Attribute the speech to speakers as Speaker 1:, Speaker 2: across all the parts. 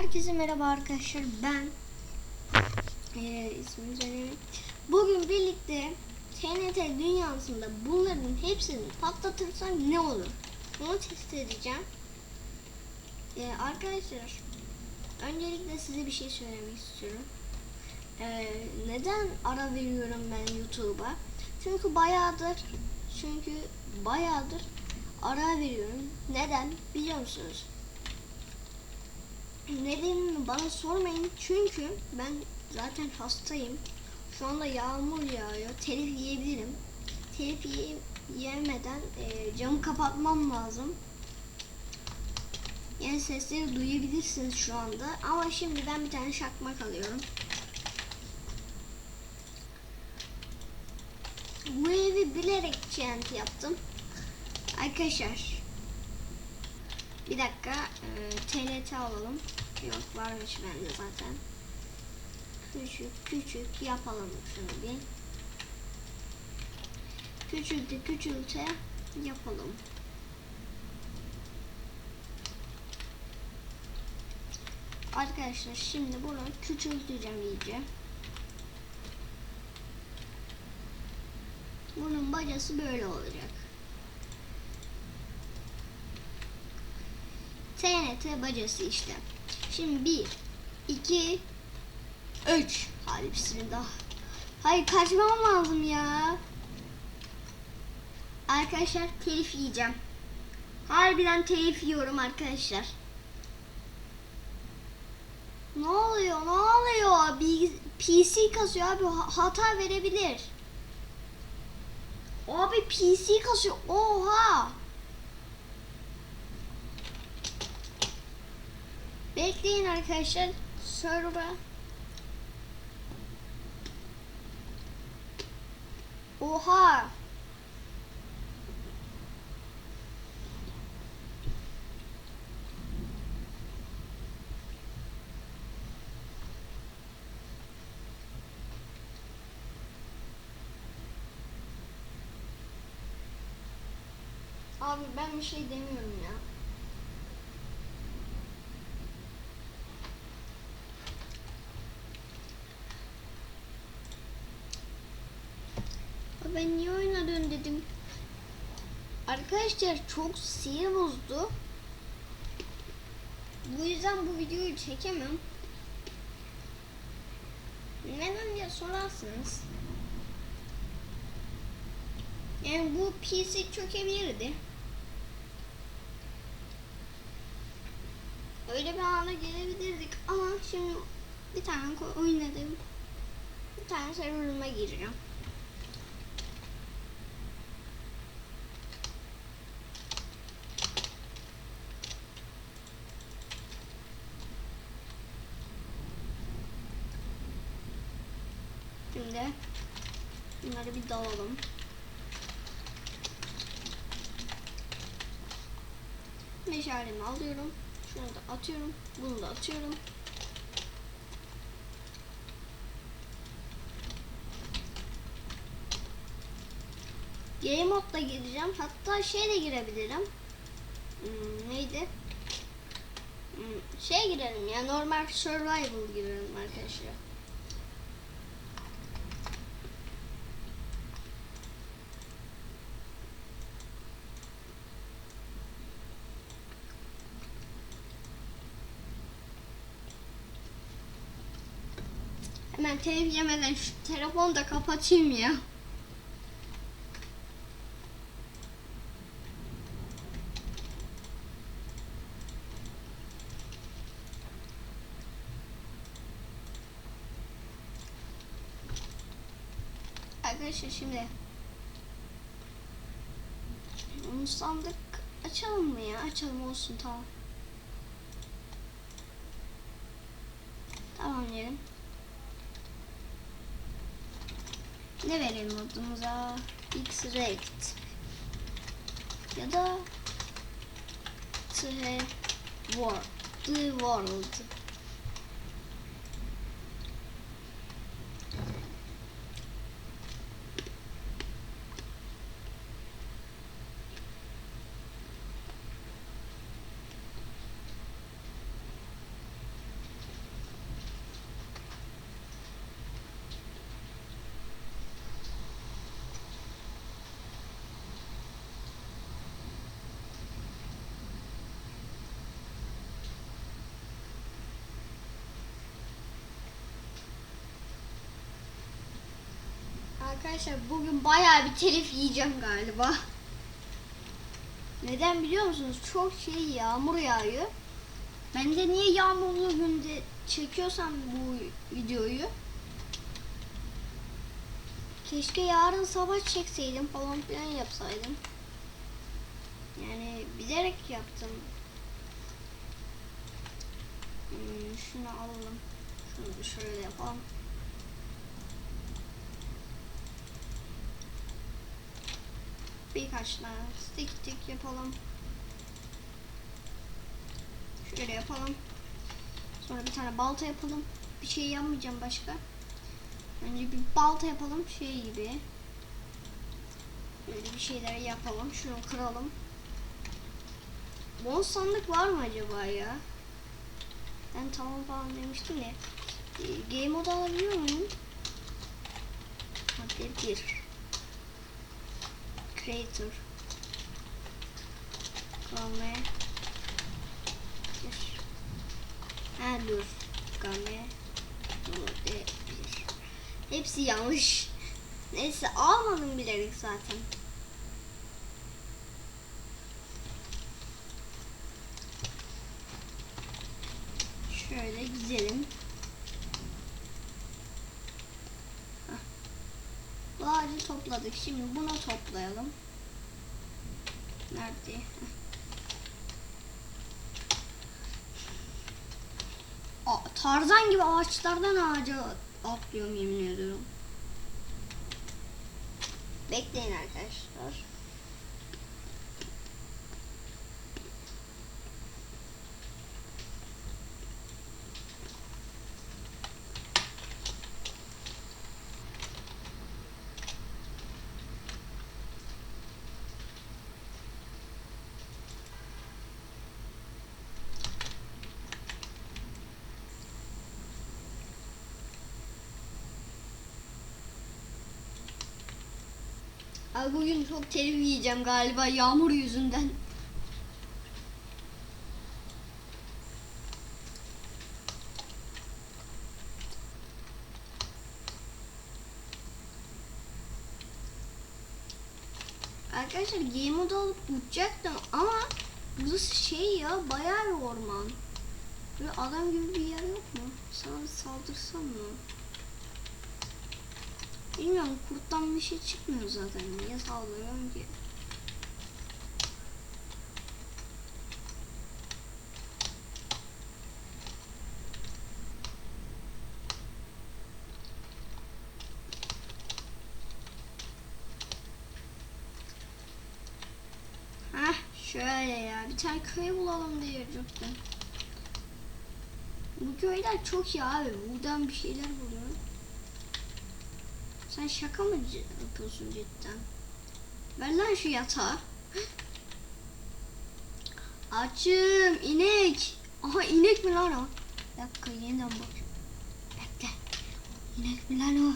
Speaker 1: Herkese merhaba arkadaşlar ben ee, ismini söyleyeyim. Bugün birlikte TNT dünyasında bunların hepsini patlatırsam ne olur? Bunu test edeceğim. Ee, arkadaşlar öncelikle size bir şey söylemek istiyorum. Ee, neden ara veriyorum ben YouTube'a? Çünkü bayağıdır çünkü bayağıdır ara veriyorum. Neden biliyor musunuz? Nedenini bana sormayın çünkü ben zaten hastayım. Şu anda yağmur yağıyor. Telif yiyebilirim. Telif yiye- yemeden e, camı kapatmam lazım. Yani sesleri duyabilirsiniz şu anda. Ama şimdi ben bir tane şakmak alıyorum. Bu evi bilerek TNT yaptım. Arkadaşlar bir dakika e, TNT alalım. Yok varmış bende zaten. Küçük küçük yapalım şunu bir. Küçülte küçülte yapalım. Arkadaşlar şimdi bunu küçülteceğim iyice. Bunun bacası böyle olacak. TNT bacası işte. Şimdi bir, iki, üç. Hadi bismillah. Hayır kaçmam lazım ya. Arkadaşlar telif yiyeceğim. Harbiden telif yiyorum arkadaşlar. Ne oluyor? Ne oluyor? Bir PC kasıyor abi. ha- Hata verebilir. Abi PC kasıyor. Oha. Bekleyin arkadaşlar. Server. Oha. Abi ben bir şey demiyorum ya. Abi Ben niye oyuna dedim. Arkadaşlar çok sinir bozdu. Bu yüzden bu videoyu çekemem. Neden diye sorarsınız. Yani bu PC çökebilirdi. Öyle bir hale gelebilirdik ama şimdi bir tane oynadım. Bir tane serverıma gireceğim. Şimdi bunları bir dalalım. Meşalemi alıyorum. Şunu da atıyorum. Bunu da atıyorum. Game modda gireceğim. Hatta şey de girebilirim. Hmm, neydi? Hmm, şey girelim ya normal survival girelim arkadaşlar. Telif yemeden şu telefonu da kapatayım ya. Arkadaşlar şimdi onu sandık açalım mı ya? Açalım olsun tamam. Tamam diyelim. Ne verelim adımıza? X-Rect. Ya da The World. The World. Arkadaşlar bugün bayağı bir telif yiyeceğim galiba. Neden biliyor musunuz? Çok şey yağmur yağıyor. Ben de niye yağmurlu günde çekiyorsam bu videoyu keşke yarın sabah çekseydim falan filan yapsaydım. Yani bilerek yaptım. Hmm, şunu alalım. Şunu şöyle yapalım. Birkaç tane stick tik yapalım. Şöyle yapalım. Sonra bir tane balta yapalım. Bir şey yapmayacağım başka. Önce bir balta yapalım şey gibi. Böyle bir şeyler yapalım. Şunu kıralım. Bon sandık var mı acaba ya? Ben tamam falan demiştim ya. Ee, Game mode alabiliyor muyum? Madde 1 Creator bir. Ha dur 1 Hepsi yanlış. Neyse almadım bilerek zaten. Şöyle gidelim. Topladık. Şimdi bunu toplayalım. Nerede? Aa, Tarzan gibi ağaçlardan ağaca atlıyorum yemin ediyorum. Bekleyin arkadaşlar. Bugün çok telif yiyeceğim galiba yağmur yüzünden. Arkadaşlar game mode alıp uçacaktım ama burası şey ya bayağı bir orman. Böyle adam gibi bir yer yok mu? Sana saldırsam mı? Bilmiyorum kurttan bir şey çıkmıyor zaten. Niye saldırıyorum ki? Heh şöyle ya bir tane köy bulalım diye yoktu. Bu köyler çok iyi abi. Buradan bir şeyler buluyorum. Sen şaka mı yapıyorsun cidden? Ver lan şu yatağı. Açım inek. Aha inek mi lan o? Bir dakika yeniden bak. Bekle. İnek mi lan o?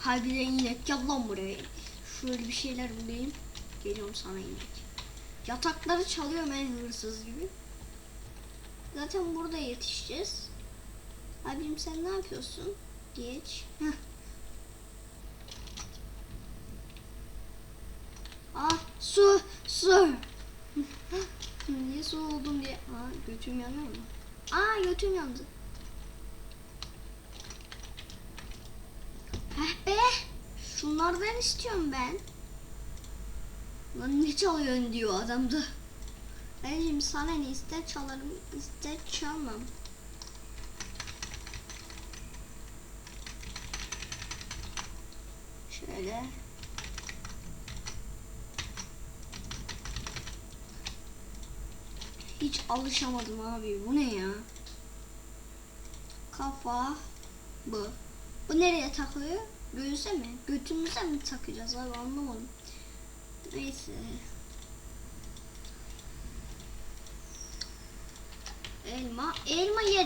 Speaker 1: Harbiden inek gel lan buraya. Şöyle bir şeyler bulayım. Geliyorum sana inek. Yatakları çalıyorum en hırsız gibi. Zaten burada yetişeceğiz. Abim sen ne yapıyorsun? Geç. Heh. Su su. Niye su oldum diye. Aa götüm yanıyor mu? Aa götüm yandı. Heh be. Şunlardan istiyorum ben. Lan ne çalıyorsun diyor adam da. Ben şimdi sana ne ister çalarım ister çalmam. Şöyle. Hiç alışamadım abi. Bu ne ya? Kafa bu. Bu nereye takılıyor? Göğüse mi? Götümüze mi takacağız abi anlamadım. Neyse. Elma. Elma yerim.